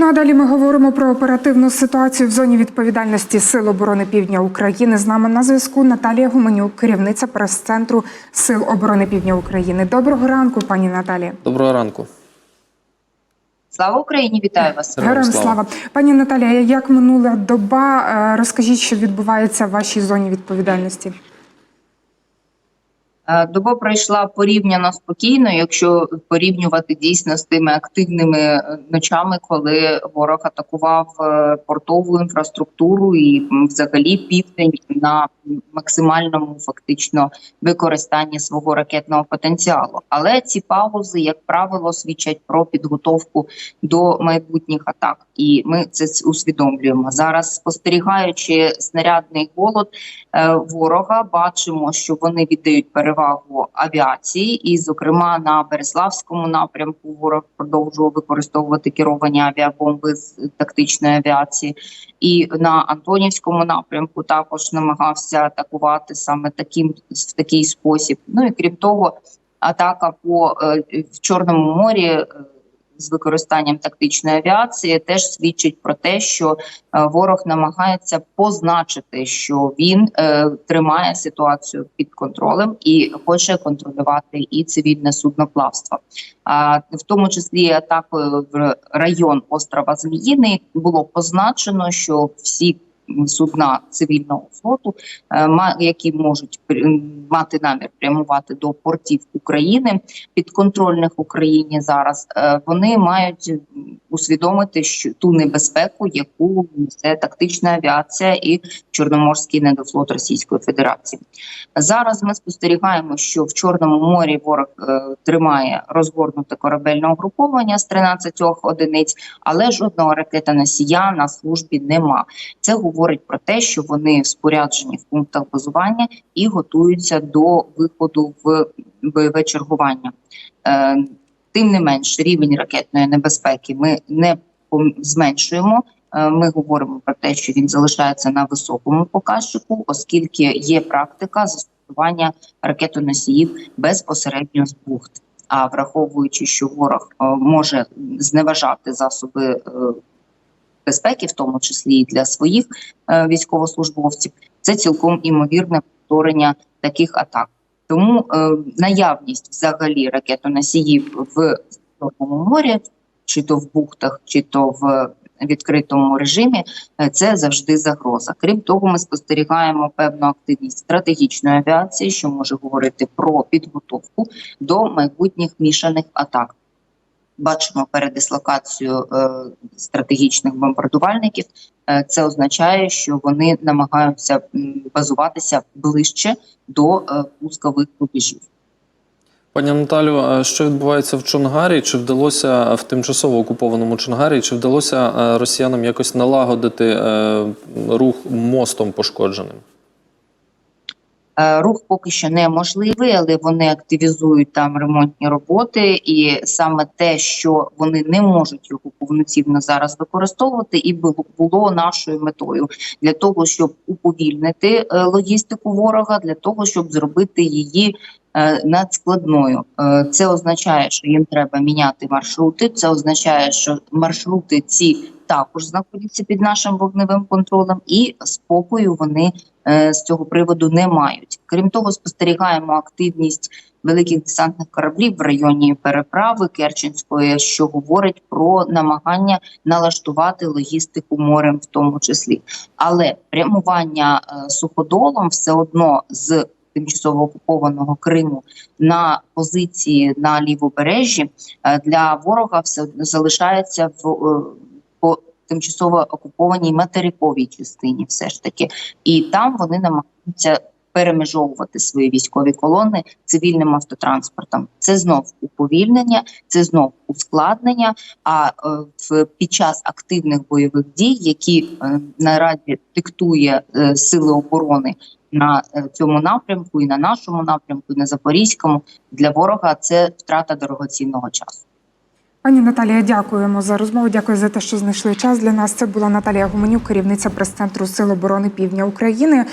Ну а далі ми говоримо про оперативну ситуацію в зоні відповідальності Сил оборони Півдня України. З нами на зв'язку Наталія Гуменюк, керівниця прес-центру Сил оборони Півдня України. Доброго ранку, пані Наталія. Доброго ранку. Слава Україні! Вітаю вас. Героям слава. Пані Наталія, як минула доба? Е, Розкажіть, що відбувається в вашій зоні відповідальності. Е, Доба пройшла порівняно спокійно, якщо порівнювати дійсно з тими активними е, ночами, коли ворог атакував е, портову інфраструктуру і взагалі південь на максимальному фактично використанні свого ракетного потенціалу. Але ці паузи, як правило, свідчать про підготовку до майбутніх атак, і ми це усвідомлюємо зараз. Спостерігаючи снарядний голод ворога, бачимо, що вони віддають перевагу авіації, і, зокрема, на Береславському напрямку ворог продовжував використовувати керовані авіабомби з тактичної авіації, і на Антонівському напрямку також намагався атакувати саме таким в такий спосіб. Ну і крім того, атака по е, в Чорному морі. З використанням тактичної авіації теж свідчить про те, що е, ворог намагається позначити, що він е, тримає ситуацію під контролем і хоче контролювати і цивільне судноплавство. А в тому числі атакою в район острова Зміїний було позначено, що всі судна цивільного флоту, е, які можуть мати намір прямувати до портів України підконтрольних Україні зараз, е, вони мають усвідомити, що ту небезпеку, яку несе тактична авіація і Чорноморський недофлот Російської Федерації. Зараз ми спостерігаємо, що в Чорному морі ворог е, тримає розгорнуте корабельне угруповання з 13 одиниць, але жодного ракета-носія на службі нема. Це говорить про те, що вони споряджені в пунктах базування і готуються до виходу в бойове чергування. Е, Тим не менш, рівень ракетної небезпеки ми не зменшуємо. Е, Ми говоримо про те, що він залишається на високому показчику, оскільки є практика застосування ракетоносіїв безпосередньо з бухт. А враховуючи, що ворог е, може зневажати засоби безпеки, в тому числі і для своїх е, військовослужбовців, це цілком імовірне повторення таких атак. Тому е, наявність взагалі ракетоносіїв в Чорному морі, чи то в бухтах, чи то в відкритому режимі, е, це завжди загроза. Крім того, ми спостерігаємо певну активність стратегічної авіації, що може говорити про підготовку до майбутніх мішаних атак. Бачимо передислокацію е, стратегічних бомбардувальників. Е, Це означає, що вони намагаються базуватися ближче до е, пускових рубежів. Пані Наталю, що відбувається в Чонгарі? Чи вдалося в тимчасово окупованому Чонгарі? Чи вдалося росіянам якось налагодити рух мостом пошкодженим? Е, Рух поки що неможливий, але вони активізують там ремонтні роботи, і саме те, що вони не можуть його повноцінно зараз використовувати, і було, нашою метою для того, щоб уповільнити е, логістику ворога, для того, щоб зробити її е, надскладною. Це означає, що їм треба міняти маршрути. Це означає, що маршрути ці також знаходяться під нашим вогневим контролем, і спокою вони е, з цього приводу не мають. Крім того, спостерігаємо активність великих десантних кораблів в районі переправи Керченської, що говорить про намагання налаштувати логістику морем, в тому числі. Але прямування е, суходолом все одно з тимчасово окупованого Криму на позиції на лівобережжі е, для ворога все залишається в тимчасово окупованій материковій частині, все ж таки, і там вони намагаються перемежовувати свої військові колони цивільним автотранспортом. Це знов уповільнення, це знов ускладнення. А е, в під час активних бойових дій, які е, наразі диктує е, сили оборони. На цьому напрямку і на нашому напрямку, і на запорізькому для ворога це втрата дорогоцінного часу. Пані Наталія, дякуємо за розмову. Дякую за те, що знайшли час для нас. Це була Наталія Гуменюк, керівниця прес-центру Сил оборони Півдня України.